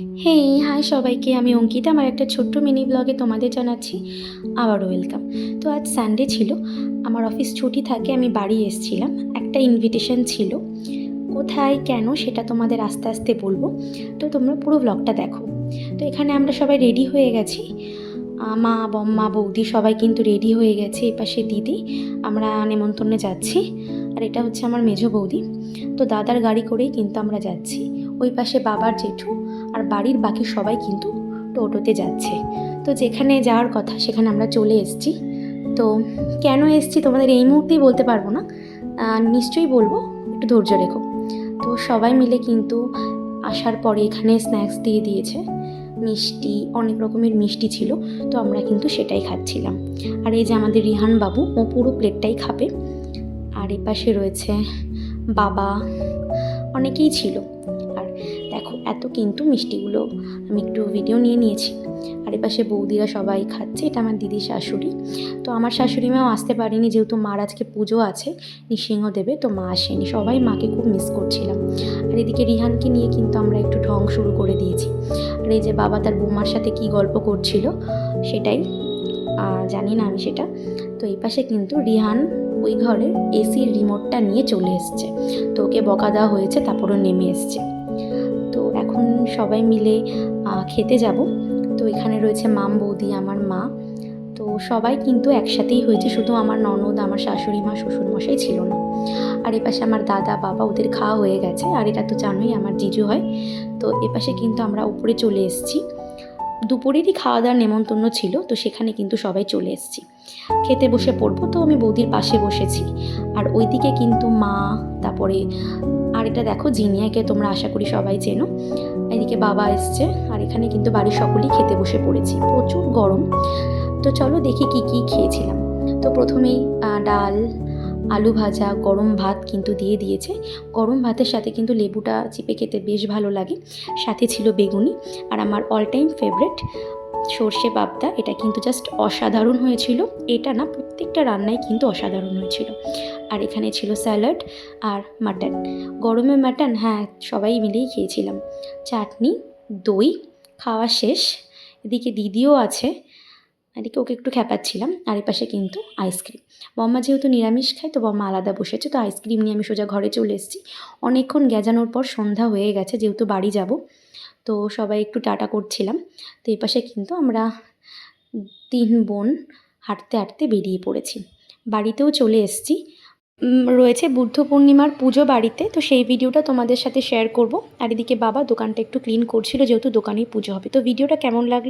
হে high সবাইকে, আমি অঙ্কিতা, আমার একটা ছোট্ট মিনি ব্লগে তোমাদের জানাচ্ছি আবারও ওয়েলকাম তো আজ সানডে ছিল, আমার অফিস ছুটি থাকে, আমি বাড়ি এসেছিলাম, একটা ইনভিটেশন ছিল, কোথায়, কেন, সেটা তোমাদের আস্তে আস্তে বলব। তো তোমরা পুরো ব্লগটা দেখো। তো এখানে আমরা সবাই রেডি হয়ে গেছি। মা, বম্মা, বৌদি সবাই কিন্তু রেডি হয়ে গেছে, এপাশে দিদি, আমরা নেমন্তন্নে যাচ্ছি। আর এটা হচ্ছে আমার মেজো বৌদি। তো দাদার গাড়ি করেই কিন্তু আমরা যাচ্ছি। ওই পাশে বাবার জেঠু আর বাড়ির বাকি সবাই কিন্তু টোটোতে যাচ্ছে। তো যেখানে যাওয়ার কথা সেখানে আমরা চলে এসেছি। তো কেন এসেছি তোমাদের এই মুহূর্তেই বলতে পারব না। নিশ্চয়ই বলব, একটু ধৈর্য রেখো। তো সবাই মিলে কিন্তু আসার পরে এখানে স্ন্যাক্স দিয়ে দিয়েছে। মিষ্টি, অনেক রকমের মিষ্টি ছিল, তো আমরা কিন্তু সেটাই খাচ্ছিলাম। আর এই যে আমাদের রিহান বাবু, ও পুরো প্লেটটাই খাবে। আর এ পাশে রয়েছে বাবা, অনেকেই ছিল। এত কিন্তু মিষ্টিগুলো আমি একটু ভিডিও নিয়ে নিয়েছি। আর এপাশে বৌদিরা সবাই খাচ্ছে, এটা আমার দিদির শাশুড়ি। তো আমার শাশুড়ি মাও আসতে পারেনি, যেহেতু মার আজকে পুজো আছে, নৃসিংহ দেবে, তো মা আসেনি। সবাই মাকে খুব মিস করছিলাম। আর এদিকে রিহানকে নিয়ে কিন্তু আমরা একটু ঢং শুরু করে দিয়েছি। আর এই যে বাবা তার বৌমার সাথে কি গল্প করছিল, সেটাই। জানি না আমি সেটা। তো এই পাশে কিন্তু রিহান ওই ঘরের এসির রিমোটটা নিয়ে চলে এসছে। তো ওকে বকা দেওয়া হয়েছে, তারপরও নেমে এসছে। তো এখন সবাই মিলে খেতে যাব। তো এখানে রয়েছে মাম, বৌদি, আমার মা। তো সবাই কিন্তু একসাথেই হয়েছে, শুধু আমার ননদ, আমার শাশুড়ি মা, শ্বশুর মশাই ছিল না। আর এপাশে আমার দাদা, বাবা ওদের খাওয়া হয়ে গেছে। আর এটা তো জানোই, আমার জিজু হয়। তো এপাশে কিন্তু আমরা উপরে চলে এসেছি। দুপুরেরই খাওয়া দাওয়ার নেমন্তন্ন ছিল, তো সেখানে কিন্তু সবাই চলে এসেছি। খেতে বসে পড়ব তো আমি বৌদির পাশে বসেছি। আর ওইদিকে কিন্তু মা, তারপরে, আর এটা দেখো জিনিয়াকে তোমরা আশা করি সবাই চেনো। এদিকে বাবা এসছে, আর এখানে কিন্তু বাড়ির সকলেই খেতে বসে পড়েছি, প্রচুর গরম। তো চলো দেখি কি কি খেয়েছিলাম। তো প্রথমেই ডাল আলু ভাজা, গরম ভাত কিন্তু দিয়ে দিয়েছে। গরম ভাতের সাথে কিন্তু লেবুটা চিপে খেতে বেশ ভালো লাগে। সাথে ছিল বেগুনি। আর আমার অল টাইম ফেভারেট সর্ষে পাবদা এটা কিন্তু জাস্ট অসাধারণ হয়েছিল। এটা না, প্রত্যেকটা রান্নাই কিন্তু অসাধারণ হয়েছিল। আর এখানে ছিল স্যালাড আর মাটন। গরমে মাটন হ্যাঁ সবাই মিলেই খেয়েছিলাম। চাটনি, দই, খাওয়া শেষ। এদিকে দিদিও আছে। এদিকে ওকে একটু খ্যাপাচ্ছিলাম, আর এ পাশে কিন্তু আইসক্রিম বম্মা যেহেতু নিরামিষ খায়, তো বম্মা আলাদা বসেছে, তো আইসক্রিম নিয়ে আমি সোজা ঘরে চলে এসেছি। অনেকক্ষণ গেজানোর পর সন্ধ্যা হয়ে গেছে, যেহেতু বাড়ি যাব, তো সবাই একটু টাটা করছিলাম। তো এই পাশে কিন্তু আমরা তিন বোন হাঁটতে হাঁটতে বেরিয়ে পড়েছি। বাড়িতেও চলে এসেছি। রয়েছে বুদ্ধ পূর্ণিমার পুজো বাড়িতে, তো সেই ভিডিওটা তোমাদের সাথে শেয়ার করব। আর এদিকে বাবা দোকানটা একটু ক্লিন করছিল, যেহেতু দোকানেই পুজো হবে। তো ভিডিওটা কেমন লাগল?